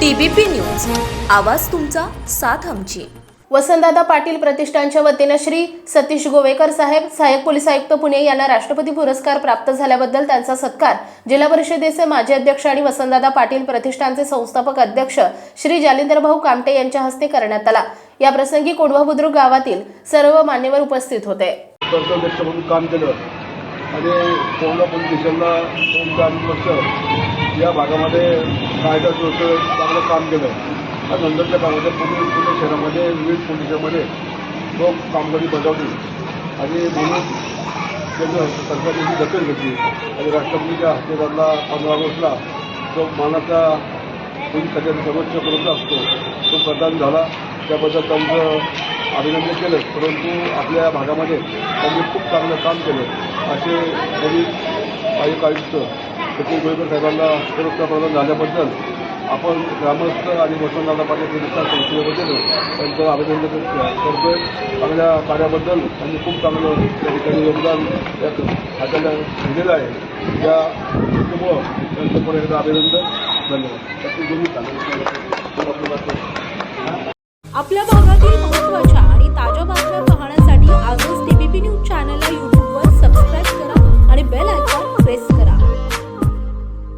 TBP news. आवाज तुमचा साथ आमची. वसंतदादा पाटील प्रतिष्ठानच्या वतीनं श्री सतीश गोवेकर साहेब सहाय्यक पोलीस आयुक्त पुणे यांना राष्ट्रपती पुरस्कार प्राप्त झाल्याबद्दल त्यांचा सत्कार. जिल्हा परिषदेचे माजी अध्यक्ष आणि वसंतदादा पाटील प्रतिष्ठानचे संस्थापक अध्यक्ष श्री जालिंदरभाऊ कामटे यांच्या हस्ते करण्यात आला. या प्रसंगी कोडवा बुद्रुक गावातील सर्व मान्यवर उपस्थित होते. काम केलं. आणि वर्ष या भागामध्ये कायदा सुव्यवस्थेवर चांगलं काम केलं आणि नंतरच्या भागामध्ये पुणे पुणे शहरामध्ये विविध पोलिसांमध्ये लोक कामगिरी बजावली आणि म्हणून केंद्र सरकारने ही दखल घेतली आणि राष्ट्रपतीच्या हस्ते त्यांना पंधरा ऑगस्टला जो मानाचा पोलीस खात्याचा सर्वोच्च पुरस्कार असतो तो प्रदान झाला. त्याबद्दल त्यांचं अभिनंदन केलं परंतु आपल्या भागामध्ये त्यांनी खूप चांगलं काम केलं असे पोलीस आयुक्त आयुक्त सचिन कोळीकर साहेबांना प्रदान झाल्याबद्दल आपण ग्रामस्थ आणि वसंतदादा पाटील प्रतिष्ठान संस्थेबद्दल त्यांचं अभिनंदन करतोय. चांगल्या कार्याबद्दल त्यांनी खूप चांगलं त्या ठिकाणी योगदान या हाताला दिलेलं आहे. त्या गोष्टीमुळं त्यांचं पण एकदा अभिनंदन. धन्यवाद. आपल्या भागातील महत्त्वाच्या आणि ताज्या बातम्या पाहण्यासाठी आजच टीबीपी न्यूज चॅनलला यूट्यूब